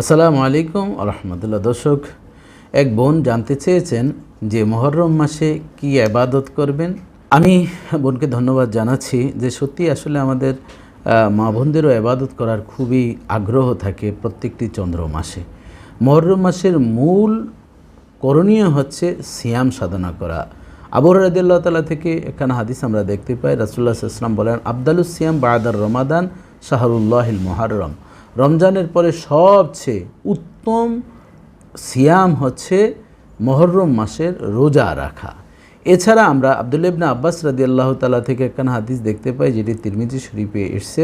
আসসালামু আলাইকুম রহমতুল্লাহ দর্শক, এক বোন জানতে চেয়েছেন যে মহরম মাসে কি আবাদত করবেন। আমি বোনকে ধন্যবাদ জানাচ্ছি যে সত্যি আসলে আমাদের মা বোনদেরও আবাদত করার খুবই আগ্রহ থাকে প্রত্যেকটি চন্দ্র মাসে। মহরম মাসের মূল করণীয় হচ্ছে সিয়াম সাধনা করা। আবু রাদিল্লাহ তালা থেকে এখানে হাদিস আমরা দেখতে পাই। রাসুল্লাহ ইসলাম বলেন, আবদালুস সিয়াম বাদার রমাদান শাহরুল্লাহিল মহারম রমজানের পরে সবচেয়ে উত্তম সিয়াম হচ্ছে মহরম মাসের রোজা রাখা। এছাড়া আমরা আবদুল্লা ইবনা আব্বাস রাদি আল্লাহ তালা থেকে একখানা হাদিস দেখতে পাই, যেটি তিরমিজি শরীফে এসছে।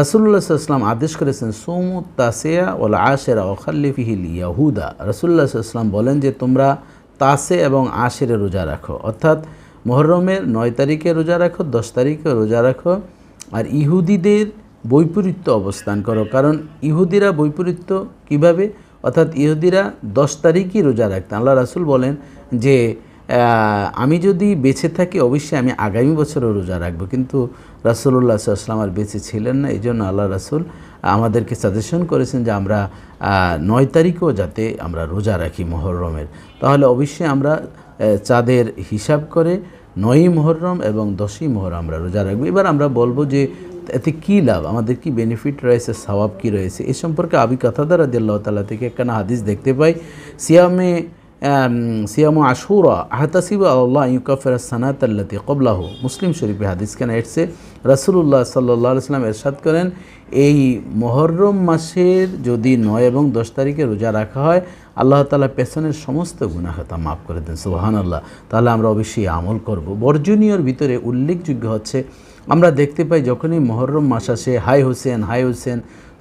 রাসুল্লাহ সাল্লাম আদেশ করেছেন, সৌমু তাসেয়া ওল আশেরা ওখাল্লিফিহিল ইয়াহুদা রাসুল্লাহ সাল্লাম বলেন যে, তোমরা তাসে এবং আশেরে রোজা রাখো। অর্থাৎ মহরমের নয় তারিখে রোজা রাখো, দশ তারিখে রোজা রাখো। আর ইহুদিদের বৈপরীত্য অবস্থান করো। কারণ ইহুদিরা বৈপরীত্য কীভাবে? অর্থাৎ ইহুদিরা দশ তারিখই রোজা রাখতেন। আল্লাহ রাসুল বলেন যে আমি যদি বেঁচে থাকি, অবশ্যই আমি আগামী বছরও রোজা রাখব। কিন্তু রাসুল্লাহ সাল্লাম আর বেঁচে ছিলেন না। এই জন্য আল্লাহ রাসুল আমাদেরকে সাজেশন করেছেন যে, আমরা নয় তারিখও যাতে আমরা রোজা রাখি মহরমের তাহলে অবশ্যই আমরা চাঁদের হিসাব করে নয়ই মহরম এবং দশই মহরম আমরা রোজা রাখব। এবার আমরা বলব যে এতে কী লাভ? আমাদের কি বেনিফিট রয়েছে? সওয়াব কী রয়েছে? এ সম্পর্কে আবি কথাদার আদিল্লাহ তাল্লাহ থেকে একখানা হাদিস দেখতে পাই। সিয়ামে সিয়ামু আশুরা আহতাসিবা আল্লাহ ইউকাফের সানাত আল্লাতি কবলাহ মুসলিম শরীফে হাদিস কেন এসছে? রাসুল্লাহ সাল্লাহ সাল্লাম এরশাদ করেন, এই মহরম মাসের যদি নয় এবং দশ তারিখে রোজা রাখা হয়, আল্লাহ তালা পেছনের সমস্ত গুণাখাতা মাফ করে দেন। সুবাহান আল্লাহ তাহলে আমরা অবশ্যই আমল করব। বর্জনীয়র ভিতরে উল্লেখযোগ্য হচ্ছে আমরা দেখতে পাই যখনই মহরম মাস আসে, হাই হোসেন হাই হোসেন,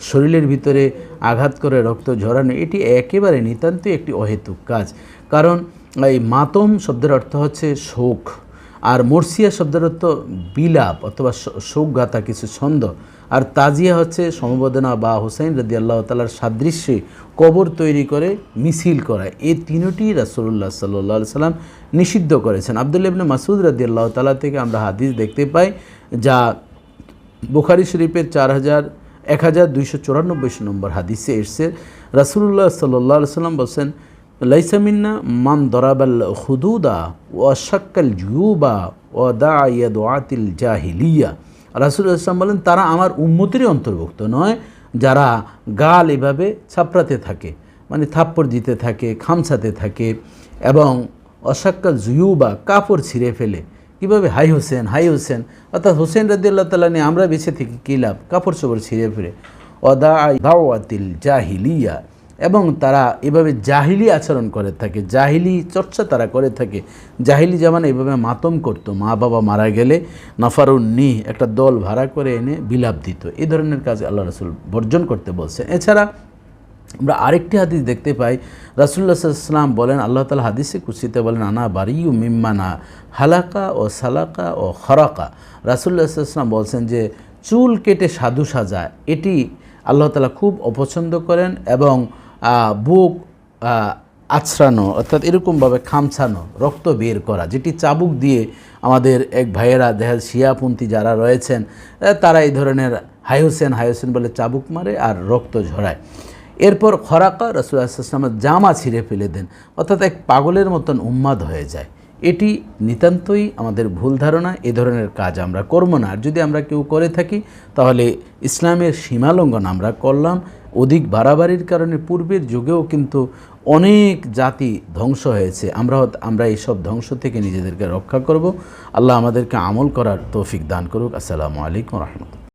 শরীরের ভিতরে আঘাত করে, রক্ত ঝরানো, এটি একেবারে নিতান্তই একটি অহেতুক কাজ। কারণ এই মাতম শব্দের অর্থ হচ্ছে শোক, আর মর্সিয়া শব্দের অর্থ বিলাপ অথবা শোকগাথা, কিছু ছন্দ। আর তাজিয়া হচ্ছে সমবেদনা বা হুসাইন রদি আল্লাহ তালার সাদৃশ্যে কবর তৈরি করে, মিছিল করা। এই তিনটি রাসুল্লাহ সাল্লাহ সাল্লাম নিষিদ্ধ করেছেন। আবদুল্লাহ ইবনে মাসুদ রদি আল্লাহ তালা থেকে আমরা হাদিস দেখতে পাই যা বুখারি শরীফের চার হাজার, এক হাজার দুইশো চুরানব্বই নম্বর হাদিসে এসছে। রাসুল্লাহ সাল্লাহ সাল্লাম বলছেন লাইসামিন্না মান দরাবাল হুদুদা ও শাক্কাল জুবা ও দা ইয়াদিল জাহিলিয়া। রাসুল ইসলাম বলেন, তারা আমার উন্মতিরই অন্তর্ভুক্ত নয়, যারা গাল এভাবে ছাপড়াতে থাকে মানে থাপ্পড় দিতে থাকে, খামছাতে থাকে এবং অসাক্কাল জুয়ুবা কাপড় ছিঁড়ে ফেলে। কীভাবে হাই হোসেন হাই হোসেন? অর্থাৎ হোসেন রাদিল্লাহ তালা নিয়ে আমরা বেঁচে থেকে কী লাভ? কাপড় চোপড় ছিঁড়ে ফিরে। অদা দাওয়াতিল জাহিলিয়া। এবং তারা এভাবে জাহিলি আচরণ করে থাকে, জাহিলি চর্চা তারা করে থাকে। জাহিলি যেমন এভাবে মাতম করতো, মা বাবা মারা গেলে নাফারুন নি একটা দল ভাড়া করে এনে বিলাপ দিত। এই ধরনের কাজ আল্লাহ রসুল বর্জন করতে বলছে এছাড়া আমরা আরেকটি হাদিস দেখতে পাই। রাসুল্লাহ সাল্লাম বলেন, আল্লাহ তালা হাদিসে কুচিতে বলেন, আনা বারিউ মিম্মানা হালাকা ও সালাকা ও খরাকা। রাসুল্লাহ সাল্লাম বলছেন যে, চুল কেটে সাধু সাজা, এটি আল্লাহ তালা খুব অপছন্দ করেন এবং বুক আছড়ানো, অর্থাৎ এরকমভাবে খামছানো, রক্ত বের করা, যেটি চাবুক দিয়ে আমাদের এক ভাইয়েরা যায় শিয়াপন্থী যারা রয়েছেন তারা এই ধরনের হাই হোসেন বলে চাবুক মারে আর রক্ত ঝরায়। এরপর খরাকা রসুলামের জামা ছিঁড়ে ফেলে দেন। অর্থাৎ এক পাগলের মতন উন্মাদ হয়ে যায়। এটি নিতান্তই আমাদের ভুল ধারণা, এ ধরনের কাজ আমরা করব না। আর যদি আমরা কেউ করে থাকি, তাহলে ইসলামের সীমালঙ্ঘন আমরা করলাম। অধিক বাড়াবাড়ির কারণে পূর্বের যুগেও কিন্তু অনেক জাতি ধ্বংস হয়েছে। আমরা আমরা এইসব ধ্বংস থেকে নিজেদেরকে রক্ষা করব। আল্লাহ আমাদেরকে আমল করার তৌফিক দান করুক। আসসালামু আলাইকুম রহমতুল্লাহ।